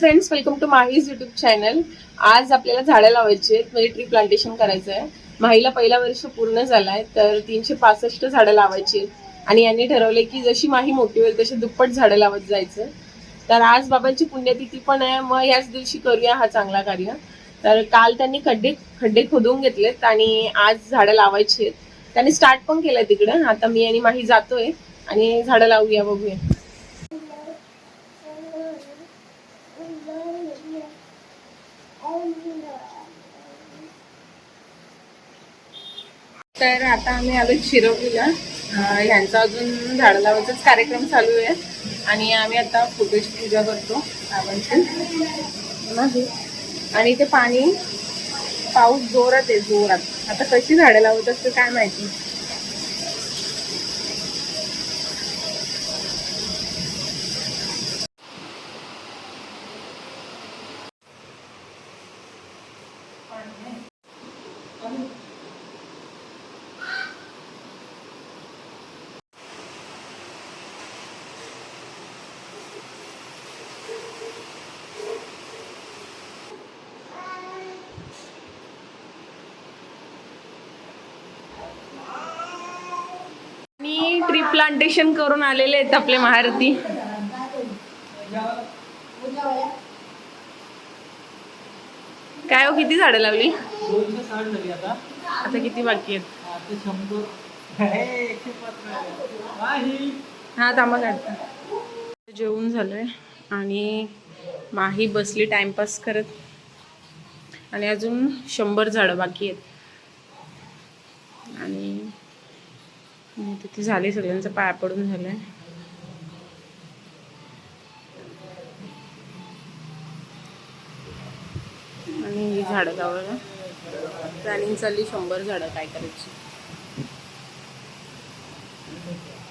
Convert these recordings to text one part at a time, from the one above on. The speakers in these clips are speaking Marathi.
Friends welcome to Mahi's YouTube channel आज आपल्याला झाडं लावायची आहेत म्हणजे ट्री प्लांटेशन करायचं आहे. माहीला पहिला वर्ष पूर्ण झालाय तर तीनशे पासष्ट झाडं लावायची आहेत. आणि यांनी ठरवले की जशी माही मोठी होईल तशी दुप्पट झाडं लावत जायचं. तर आज बाबांची पुण्यतिथी पण आहे मग याच दिवशी करूया हा चांगला कार्य. तर काल त्यांनी खड्डे खड्डे खोदून घेतलेत आणि आज झाडं लावायची आहेत. त्यांनी स्टार्ट पण केलंय तिकडं. आता मी आणि माही जातोय आणि झाडं लावूया बघूया. तर आता आम्ही आलो शिरवलीला ह्यांचा अजून झाड लावायचाच कार्यक्रम चालू आहे. आणि आम्ही आता फोटोची पूजा करतो. आणि ते पाणी पाऊस जोरात आहे जोरात. आता कशी झाडं लावत असते काय माहिती मी ट्री प्लांटेशन करून आलेले आहेत आपले महारथी. काय हो किती झाडं लावली? आता. किती बाकी आहेत? हे. हा थांबा काढता जेवून झालंय आणि माही बसली टाइमपास करत. आणि अजून शंभर झाडं बाकी आहेत आणि आणि तिथे झाले सगळ्यांचं पाया पडून झालंय. आणि ही झाडं लावायला. प्लॅनिंग चालली शंभर झाडं काय करायची.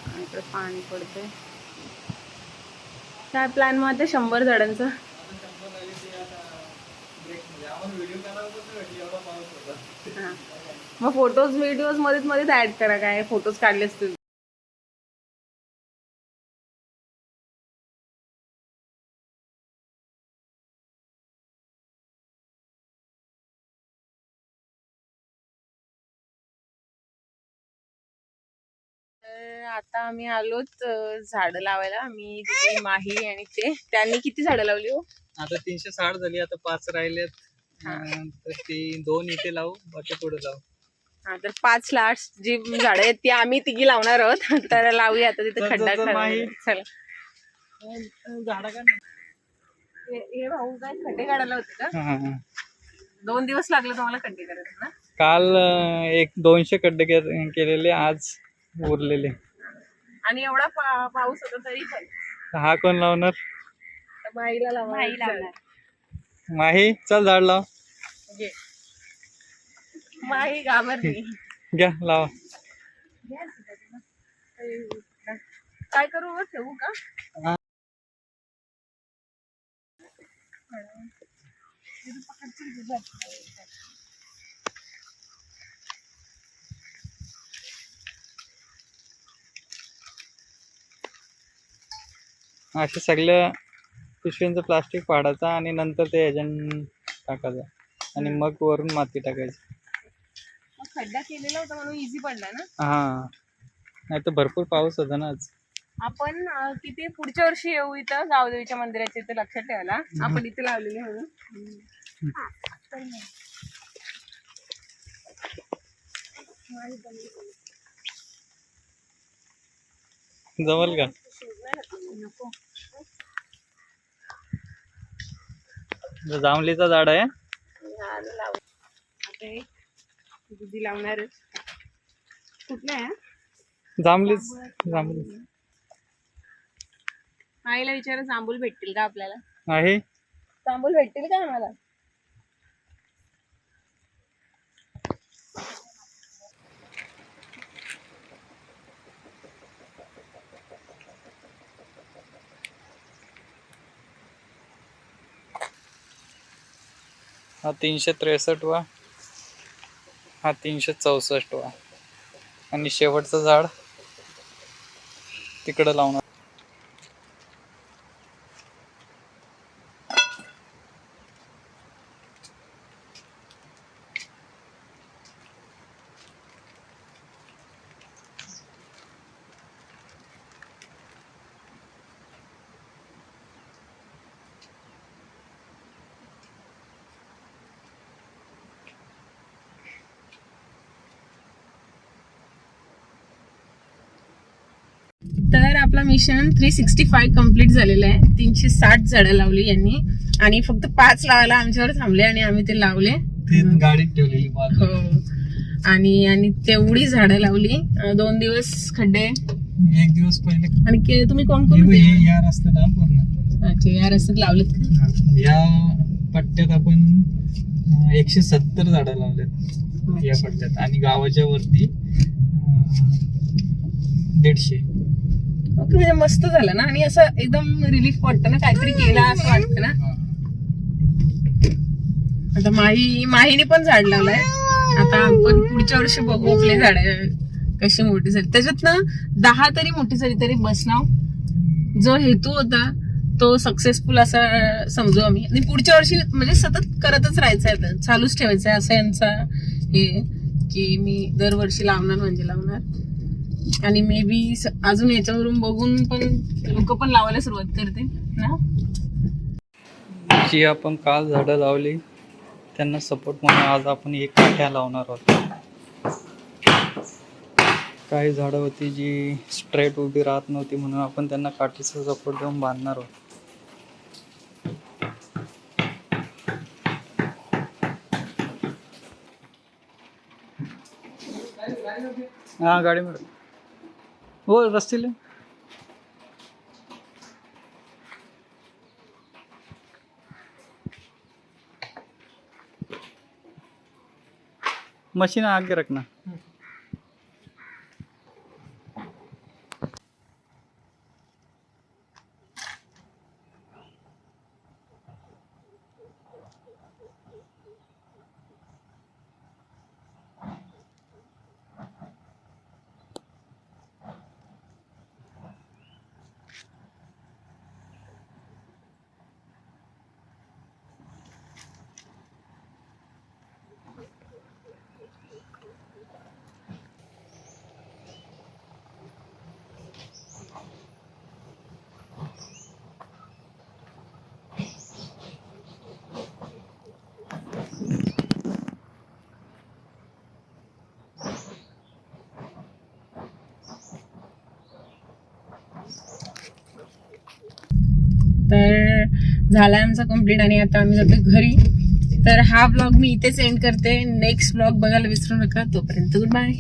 आणि इकडे पाणी पडतंय. काय प्लॅन मग आता शंभर झाडांचा हा. मग फोटोज व्हिडिओज मध्येच मध्येच ऍड करा काय? फोटोज काढले असतील. आता आम्ही आलोत अं, झाडं लावायला. मी माही आणि ते. त्यांनी किती झाडं लावली हो? आता तीनशे साठ झाली. आता पाच राहिलेत. ती दोन इथे लावू बाकी पुढे लावू हा तर पाच लास्ट जी झाडं आहेत ती आम्ही तिघी लावणार आहोत. तर लावूया आता तिथे तर- खड्डा. चला झाडं का हे भाऊ काय खड्डे काढायला होते का? नाही दोन दिवस लागले तुम्हाला खड्डे करायला ना? काल एक दोनशे खड्डे केलेले आज उरलेले. आणि एवढा पा- पाऊस होता तरी पण. हा कोण लावणार? माईला लावणार. माही चल झाड लाव. घाबरली घ्या लावा काय करू? ठेवू का हा. असे सगळं पिशवींचं प्लास्टिक पाडायचं आणि नंतर ते ह्याच्यान टाकायचं आणि मग वरून माती टाकायची खड्डा केलेला होता म्हणून इझी पडला ना? हा. नाही तर भरपूर पाऊस होता ना आज. आपण अं, किती पुढच्या वर्षी येऊ इथं गावदेवीच्या मंदिराच्या इथे लक्षात ठेवायला. आपण इथे लावलेली म्हणून जमल का? नको जो झाड आहे. आता हे दीदी लावणार कुठलं आहे जांभलीच जांभली आईला विचारा जांभूल भेटतील का आपल्याला? आहे. जांभूल भेटतील का आम्हाला? हा तीनशे त्रेसष्ट वा. हा तीनशे चौसष्ट वा. आणि शेवटचं झाड तिकडं लावणार तर आपला mission three sixty five complete झालेलं आहे. तीनशे साठ झाडं लावली यांनी. आणि फक्त पाच लावायला आमच्यावर थांबले आणि आम्ही ते लावले. गाडीत ठेवलेली हो. आणि आणि तेवढी झाडं लावली. दोन दिवस खड्डे. एक दिवस पहिले. आणि के- तुम्ही कोण कोण या रस्त्यात हा पूर्ण. अच्छा या रस्त्यात लावलेत का? या पट्ट्यात आपण एकशे सत्तर झाडं लावलेत. या पट्ट्यात. आणि गावाच्या वरती दीडशे. ओके म्हणजे मस्त झालं ना? आणि असं एकदम रिलीफ वाटतं ना? काहीतरी केला असं वाटतं ना? आता माही माहीने पण झाड लावलंय. आता आपण पुढच्या वर्षी बघू आपले झाड कशी मोठी झाली. त्याच्यात ना दहा तरी मोठी झाली तरी बस हो. जो हेतू होता तो सक्सेसफुल असा समजू आम्ही. आणि पुढच्या वर्षी म्हणजे सतत करतच राहायचं आहे चालूच ठेवायचं आहे असं यांचा हे की मी दरवर्षी लावणार म्हणजे लावणार. आणि मे बी अजून याच्यावरून बघून पण लोक पण लावायला सुरुवात करते ना? जी आपण काल झाडं लावली त्यांना सपोर्ट म्हणून आज आपण एक काठ्या लावणार आहोत. काही झाडं होती जी स्ट्रेट उभी राहत नव्हती म्हणून आपण त्यांना काठीचा सपोर्ट देऊन बांधणार आहोत. हा गाडी वो रस्सी ले। मशीन आगे रखना। हम्म। तर झाला आमचा कंप्लीट आणि आता आम्ही जातो घरी. तर हा ब्लॉग मी इथेच एंड करते. नेक्स्ट ब्लॉग बघायला विसरू नका. तोपर्यंत गुड बाय